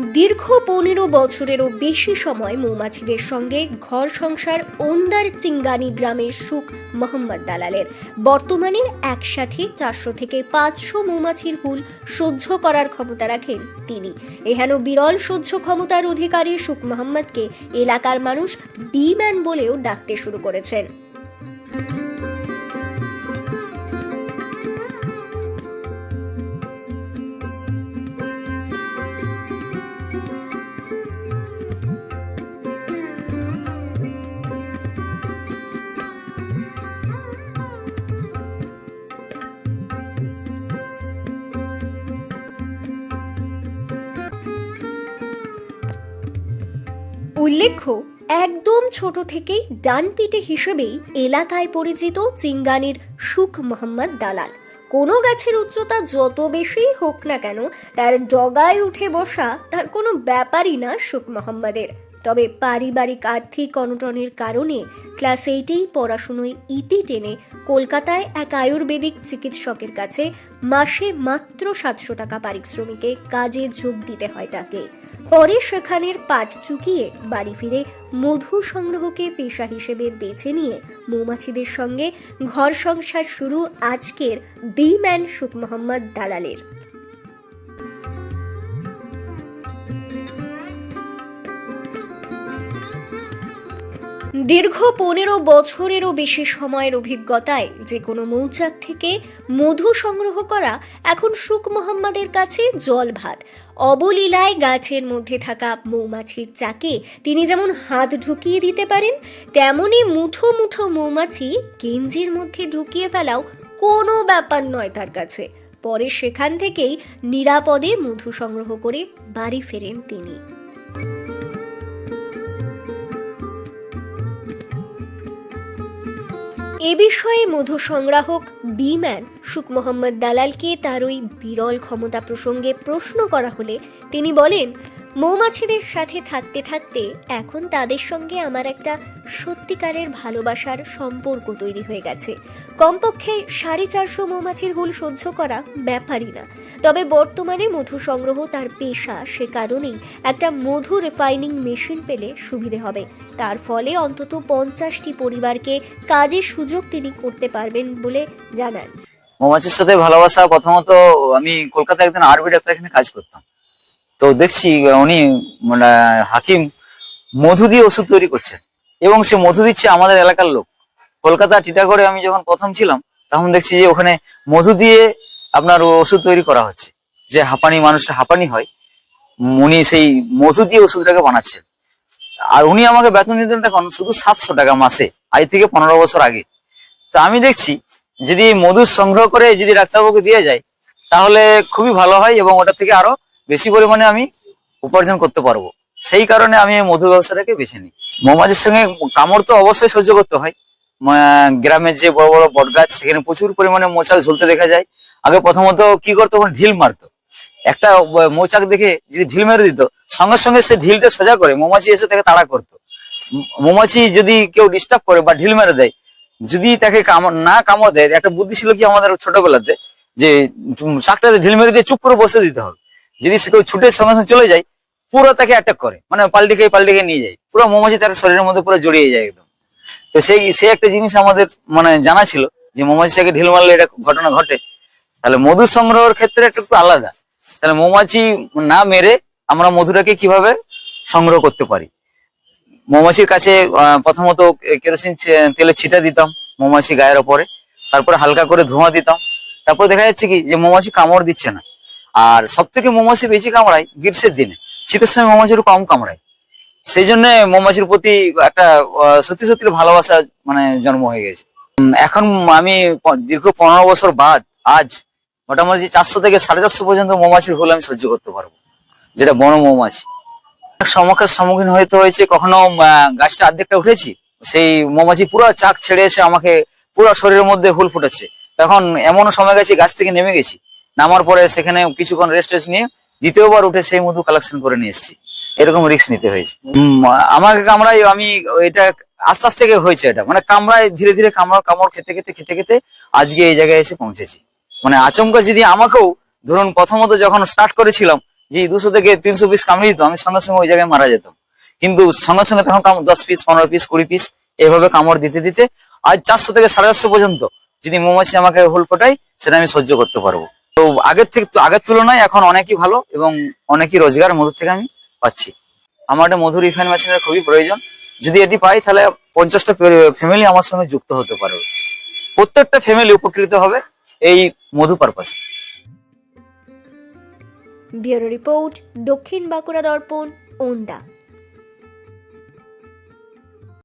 দীর্ঘ পনেরো বছরেরও বেশি সময় মৌমাছিদের সঙ্গে ঘর সংসার ওন্দার চিঙ্গানি গ্রামের সুখ মোহাম্মদ দালালের। বর্তমানে একসাথে চারশো থেকে পাঁচশো মৌমাছির হুল সহ্য করার ক্ষমতা রাখেন তিনি। এহেন বিরল সহ্য ক্ষমতার অধিকারী সুখ মোহাম্মদকে এলাকার মানুষ বি ম্যান বলেও ডাকতে শুরু করেছেন। উল্লেখ্য, একদম ছোট থেকেই ডানপিটে হিসেবেই এলাকায় পরিচিত চিঙ্গানির সুখ মোহাম্মদ দালাল। কোনো গাছের উচ্চতা যত বেশি হোক না কেন, তার ডগায় উঠে বসা তার কোনো ব্যাপারই না সুখ মোহাম্মদের। তবে পারিবারিক আর্থিক অনটনের কারণে ক্লাস এইটেই পড়াশুনোয় ইতি টেনে কলকাতায় এক আয়ুর্বেদিক চিকিৎসকের কাছে মাসে মাত্র সাতশো টাকা পারিশ্রমিকে কাজে যোগ দিতে হয় তাকে। পরে সেখানের পাট চুকিয়ে বাড়ি ফিরে মধু সংগ্রহকে পেশা হিসেবে বেছে নিয়ে মৌমাছিদের সঙ্গে ঘর সংসার শুরু আজকের বি ম্যান সুখ মোহাম্মদ দালালের। দীর্ঘ পনেরো বছরেরও বেশি সময়ের অভিজ্ঞতায় যে কোনো মৌচাক থেকে মধু সংগ্রহ করা এখন সুখ মোহাম্মদের কাছে জল ভাত অবলীলায় গাছের মধ্যে থাকা মৌমাছির চাকে তিনি যেমন হাত ঢুকিয়ে দিতে পারেন, তেমনি মুঠো মুঠো মৌমাছি গেঞ্জির মধ্যে ঢুকিয়ে ফেলাও কোনো ব্যাপার নয় তার কাছে। পরে সেখান থেকেই নিরাপদে মধু সংগ্রহ করে বাড়ি ফেরেন তিনি। এ বিষয়ে মধু সংগ্রাহক বিম্যান সুখ মোহাম্মদ দালালকে তার ওই বিরল ক্ষমতা প্রসঙ্গে প্রশ্ন করা হলে তিনি বলেন মৌমাছিদের সাথে থাকতে থাকতে এখন তাদের সঙ্গে আমার একটা সত্যিকারের ভালোবাসার সম্পর্ক তৈরি হয়ে গেছে। কমপক্ষে সাড়ে চারশো মৌমাছির হুল সহ্য করা ব্যাপারই না। তবে বর্তমানে মধু সংগ্রহ তার পেশা সে কারণেই একটা মধু রিফাইনিং মেশিন পেলে সুবিধে হবে। তার ফলে অন্তত পঞ্চাশটি পরিবারকে কাজের সুযোগ তিনি করতে পারবেন বলে জানান। মৌমাছির সাথে ভালোবাসা, প্রথমত আমি কলকাতায় একদিন আরবি ডাক্তার এখানে কাজ করতাম। তো দেখছি উনি মানে হাকিম মধু দিয়ে ওষুধ তৈরি করছে। এবং সে মধু দিচ্ছে আমাদের এলাকার লোক। কলকাতা টিটাগড়ে আমি যখন প্রথম ছিলাম, তখন দেখছি যে ওখানে মধু দিয়ে আপনার ওষুধ তৈরি করা হচ্ছে। যে হাঁপানি মানুষের হাঁপানি হয়, উনি সেই মধু দিয়ে ওষুধটাকে বানাচ্ছেন আর উনি আমাকে বেতন দিতেন তখন শুধু সাতশো টাকা মাসে, আজ থেকে পনেরো বছর আগে। তো আমি দেখছি, যদি মধু সংগ্রহ করে যদি ডাক্তারবাবুকে দিয়ে যায়, তাহলে খুবই ভালো হয় এবং ওটা থেকে আরও বেশি পরিমাণে আমি উপার্জন করতে পারব। সেই কারণে আমি এই মধু ব্যবসাটাকে বেছে নিই। মৌমাছির সঙ্গে কামড় তো অবশ্যই সহ্য করতে হয়। গ্রামের যে বড় বড় বট গাছ সেখানে প্রচুর পরিমাণে মৌচাক ঝুলতে দেখা যায়। আগে প্রথমত কি করতো? ঢিল মারতো। একটা মৌচাক দেখে যদি ঢিল মেরে দিত, সঙ্গে সঙ্গে সে ঢিলটা সোজা করে মৌমাছি এসে তাকে তাড়া করতো। মৌমাছি যদি কেউ ডিস্টার্ব করে বা ঢিল মেরে দেয়, যদি তাকে না কামড় দেয়, একটা বুদ্ধি ছিল কি আমাদের ছোটবেলাতে, যে চাকটাতে ঢিল মেরে দিয়ে চুপ করে বসে দিতে হবে। যদি সে কেউ ছুটে সঙ্গে সঙ্গে চলে যায়, পুরো তাকে অ্যাটাক করে। মানে পাল্টে খেয়ে পাল্টে খেয়ে নিয়ে যায়। পুরো মৌমাছি তার শরীরের মধ্যে পুরো জড়িয়ে যায় একদম। তো সেই সে একটা জিনিস আমাদের মানে জানা ছিল যে মৌমাছি থেকে ঢিল মারলে এটা ঘটনা ঘটে। তাহলে মধু সংগ্রহের ক্ষেত্রে একটু একটু আলাদা। তাহলে মৌমাছি না মেরে আমরা মধুটাকে কীভাবে সংগ্রহ করতে পারি? মৌমাছির কাছে প্রথমত কেরোসিন তেলে ছিটা দিতাম মৌমাছি গায়ের ওপরে। তারপরে হালকা করে ধোঁয়া দিতাম। তারপর দেখা যাচ্ছে কি যে মৌমাছি কামড় দিচ্ছে না। আর সব থেকে মৌমাছি বেশি কামড়ায় গ্রীষ্মের দিনে। শীতের সময় মৌমাছি একটু কম কামড়ায়। সেই জন্য মৌমাছির প্রতি একটা সত্যি সত্যি ভালোবাসা মানে জন্ম হয়ে গেছে। এখন আমি দীর্ঘ পনেরো বছর বাদ, আজ মোটামুটি চারশো থেকে সাড়ে চারশো পর্যন্ত মৌমাছির হুল আমি সহ্য করতে পারব, যেটা বড় মৌমাছি। সমস্যার সম্মুখীন হতে হয়েছে, কখনো গাছটা অর্ধেকটা উঠেছি, সেই মৌমাছি পুরো চাক ছেড়ে এসে আমাকে পুরো শরীরের মধ্যে হুল ফুটেছে। তখন এমনও সময় গেছে, গাছ থেকে নেমে গেছি। নামার পরে সেখানে কিছুক্ষণ রেস্ট টেস্ট নিয়ে দ্বিতীয়বার উঠে সেই মধু কালেকশন করে নিয়ে এসেছি। এরকম রিস্ক নিতে হয়েছে। আমাকে কামড়াই আমি এটা আস্তে আস্তে হয়েছে এটা। মানে কামড়ায়, ধীরে ধীরে কামড় কামড় খেতে খেতে খেতে খেতে আজকে এই জায়গায় এসে পৌঁছেছি। মানে আচমকা যদি আমাকেও, ধরুন প্রথমত যখন স্টার্ট করেছিলাম, যে দুশো থেকে তিনশো পিস কামড়ে দিত, আমি সঙ্গে সঙ্গে ওই জায়গায় মারা যেতাম। কিন্তু সঙ্গে সঙ্গে তখন দশ পিস পনেরো পিস কুড়ি পিস এভাবে কামড় দিতে দিতে আজ চারশো থেকে সাড়ে চারশো পর্যন্ত যদি মৌমাছি আমাকে হোল ফোটায় সেটা আমি সহ্য করতে পারব। তো আগের থেকে আগের তুলনায় এখন অনেকই ভালো এবং অনেকই রোজগার মধুর থেকে আমি পাচ্ছি। আমার একটা মধু রিফাইন মেশিনের খুবই প্রয়োজন। যদি এটি পাই তাহলে পঞ্চাশটা ফ্যামিলি আমার সঙ্গে যুক্ত হতে পারবে। প্রত্যেকটা ফ্যামিলি উপকৃত হবে এই মধু পারপাসে ব্যুরো রিপোর্ট দক্ষিণ বাঁকুড়া দর্পণ, ওন্দা।